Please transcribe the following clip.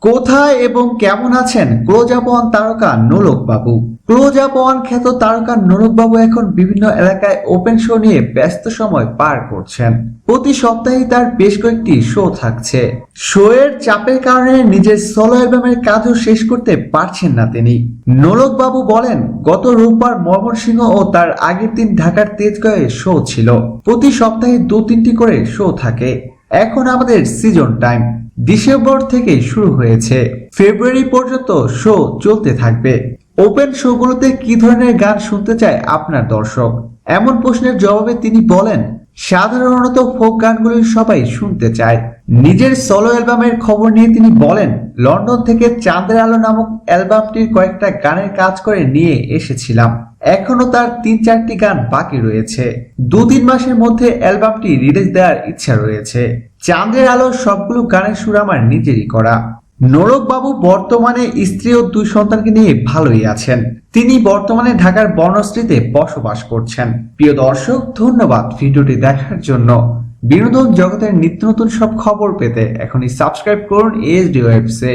কোথায় এবং কেমন আছেন? ক্লোজ আপ ওয়ান তারকা নোলক বাবু ক্লোজ আপ খ্যাত তারকা নোলক বাবু এখন বিভিন্ন এলাকায় ওপেন শো নিয়ে ব্যস্ত সময় পার করছেন। প্রতি সপ্তাহে তার বেশ কয়েকটি শো থাকছে। শো এর চাপের কারণে নিজের সোলো অ্যালবামের কাজও শেষ করতে পারছেন না তিনি। নোলক বাবু বলেন, গত রোববার ময়মনসিংহ ও তার আগের দিন ঢাকার তেজগাঁয়ে শো ছিল। প্রতি সপ্তাহে দু তিনটি করে শো থাকে। এখন আমাদের সিজন টাইম ডিসেম্বর থেকে শুরু হয়েছে। ফেব্রুয়ারি পর্যন্ত শো চলতে থাকবে। ওপেন শোগুলোতে কি ধরনের গান শুনতে চায় আপনার দর্শক? এমন প্রশ্নের জবাবে তিনি বলেন, সাধারণত ফোক গানগুলি সবাই শুনতে চায়। নিজের সলো অ্যালবামের খবর নিয়ে তিনি বলেন, লন্ডন থেকে চাঁদের আলো নামক অ্যালবামটির কয়েকটা গানের কাজ করে নিয়ে এসেছিলাম। এখনও তার তিন চারটি গান বাকি রয়েছে। দু তিন মাসের মধ্যে অ্যালবামটি রিলিজ দেওয়ার ইচ্ছা রয়েছে। চাঁদের আলো সবগুলো গানের সুর আমার নিজেরই করা। নোরক বাবু বর্তমানে স্ত্রী ও দুই সন্তানকে নিয়ে ভালোই আছেন। তিনি বর্তমানে ঢাকার বনশ্রীতে বসবাস করছেন। প্রিয় দর্শক, ধন্যবাদ ভিডিওটি দেখার জন্য। বিনোদন জগতের নিত্য নতুন সব খবর পেতে এখনই সাবস্ক্রাইব করুন এস ডি ওয়েবসে